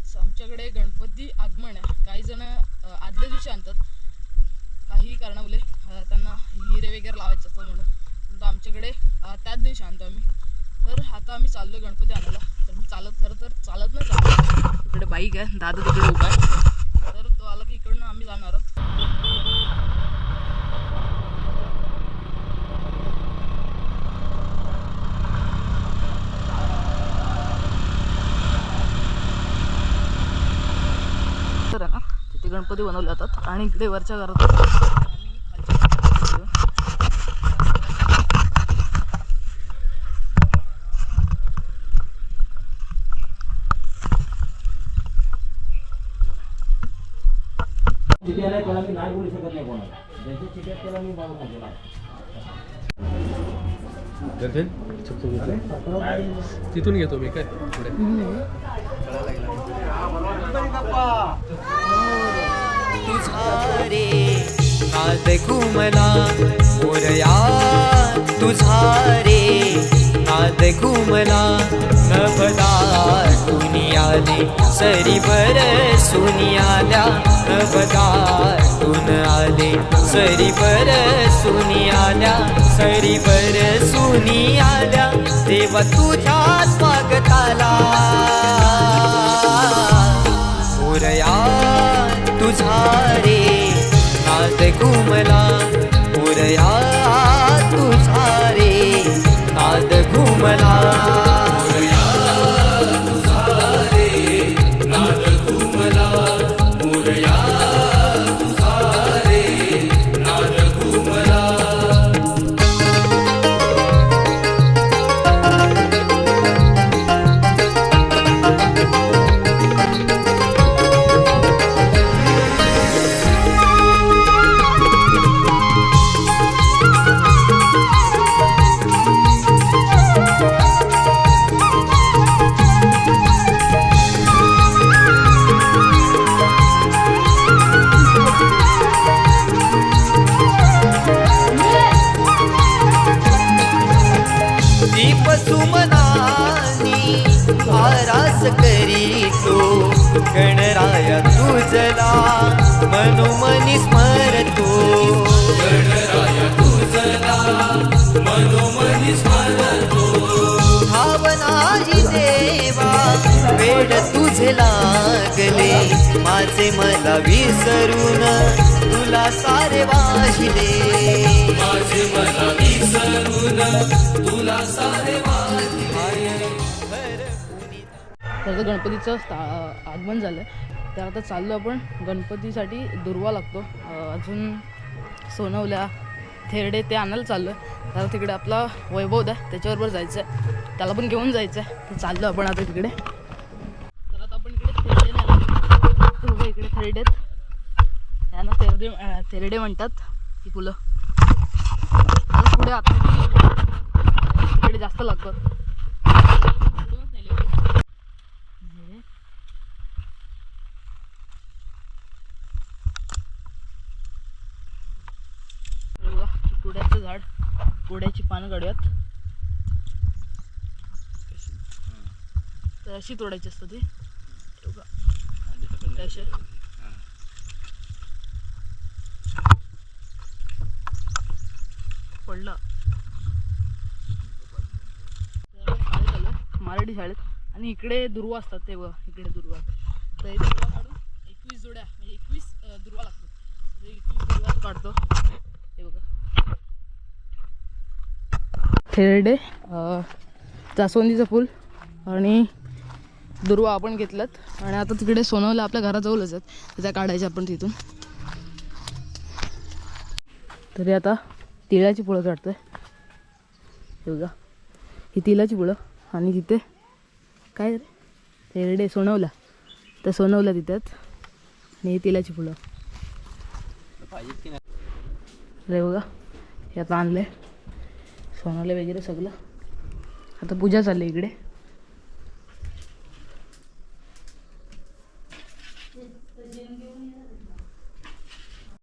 आज आमच्याकडे गणपती आगमन आहे. काही जण आदल्या दिवशी आणतात. काही कारणामुळे त्यांना हिरे वगैरे लावायचं असतं म्हणून. तर आमच्याकडे त्याच दिवशी आणतो आम्ही. तर आता आम्ही चाललो गणपती आणायला. तर मी चालत खरं तर चालत नाही चालत इकडे बाईक आहे दादा तिकडे उभा आहे. तर तो आला की इकडनं आम्ही जाणार आहोत तर आहे ना तिथे गणपती बनवले जातात आणि इकडे वरच्या घरात नाही बोलू शकत नाही कोणाला मी बोलू शकतो तिथून घेतो मी काय? पुढे. तुझा रे नाद घुमला मोरया तुझा रे नाद घुमला नभदा दुनियाले सरी बर सुनियाल्या नभदा तुन आले सरी बर सुनियाल्या सरी बर सुनियाल्या. देवा तुझ्या स्वागताला. मोरया घुमला. दीप सुमनानी आरास करीतो. गणराया तुझला मनोमनी स्मरतो. गणराया तुझला मनोमनी स्मरतो. भावनाही देवा वेड तुझे लागले माझे मला विसरून तुला सारे वाहिले. माझे मला विसरून तर गणपतीचं स्था- आगमन झालं तर आता चाललो आपण गणपतीसाठी दुर्वा लागतो. अजून सोनवल्या थेरडे ते आणायला चाललो तर तिकडे आपला वैभव द्या त्याच्याबरोबर जायचं आहे त्याला पण घेऊन जायचं आहे तर चाललो आपण आता तिकडे. तर आता आपण इकडे थेरडे नाही आलो. इकडे थेरडे आहेत. यांना थेरडे थेरडे म्हणतात ही फुलं. पुढे आता तिकडे जास्त लागतात कुड्याचं झाड कुड्याची पानं काढूयात. तर अशी तोडायची असतं ती. ते पडलं तर आपण शाळेत आलो मराठी शाळेत. आणि इकडे दुर्वा असतात ते बघा इकडे दुर्वा. तर हे दुर्वा काढून एकवीस जोड्या म्हणजे एकवीस दुर्वा लागतात एकवीस दुर्वा तो काढतो. हे बघा. थेरडे जास्वंदीचं फूल आणि दुर्वा आपण घेतलात. आणि आता तिकडे सोनवलं आपल्या घराजवळच आहेत. तर त्या काढायच्या आपण तिथून. तरी आता तिळाची फुलं काढतोय. हे बघा. ही तिळाची फुलं. आणि तिथे काय रे? सोनवला. तर सोनवला तिथे आणि तिलाची फुलं. रे बघा हे आता आणले सोनवले वगैरे सगळं. आता पूजा चालली इकडे.